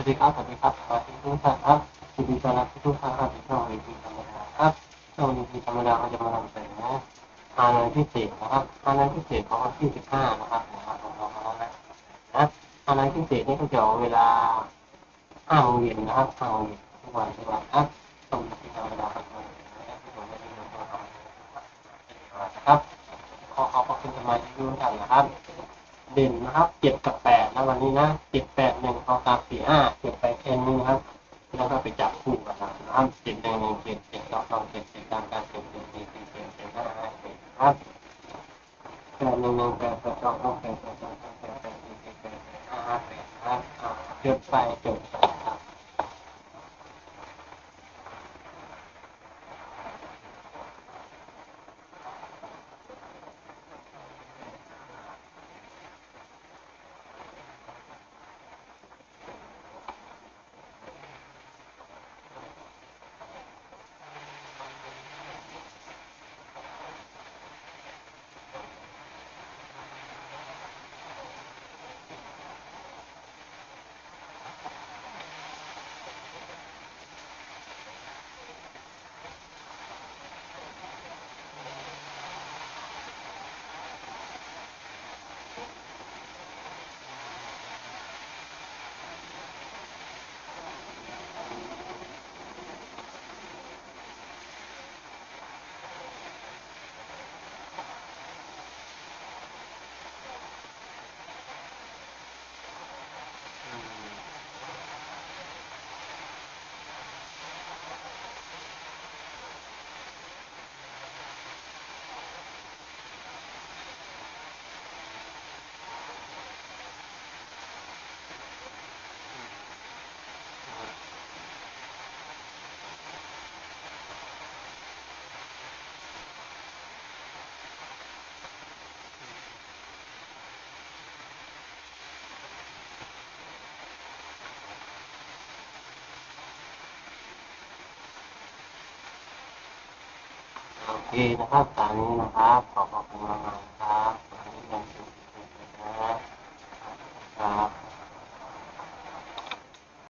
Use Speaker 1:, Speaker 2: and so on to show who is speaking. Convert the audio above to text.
Speaker 1: วัสดีครับสวัสดีครับสวัสดีทุกท่านครับยินดีต้อนรับทุกท่านเข้าสู่ช่องวีพีธรรมดาครับช่องวีพีธรรมดาเราจะมานำเสนอฮานอยพิเศษนะครับฮานอยพิเศษของวันที่สิบห้านะครับนะครับของเราแล้วนะนะฮานอยพิเศษนี่ก็จะเวลาห้าโมงเย็นนะครับห้าโมงเย็นทุกวันทุกวันครับช่องวีพีธรรมดาครับนะครับขอขอบพระคุณสมาชิกทุกท่านนะครับ เด่นนะครับเจ็ดกับแปดนะวันนี้นะเจ็ดแปดหนึ่ง เอาตามสี่ห้าเจ็ดไปเอ็นนี่นะครับ แล้วก็ไปจับคู่กันนะครับเจ็ดหนึ่งหนึ่งเจ็ดเจ็ดสองสองเจ็ดเจ็ดสามเก้าเจ็ดเจ็ดสี่สี่เจ็ดเจ็ดห้าห้าเจ็ดครับแปดหนึ่งหนึ่งเปดแปดสองสองแปดแปดสองสองเปดแปดสี่สี่แปดแปดห้าห้าแปดครับอ่าจดไปจบไป เคนะครับตามนี้นะครับ ขอบคุณมากครับ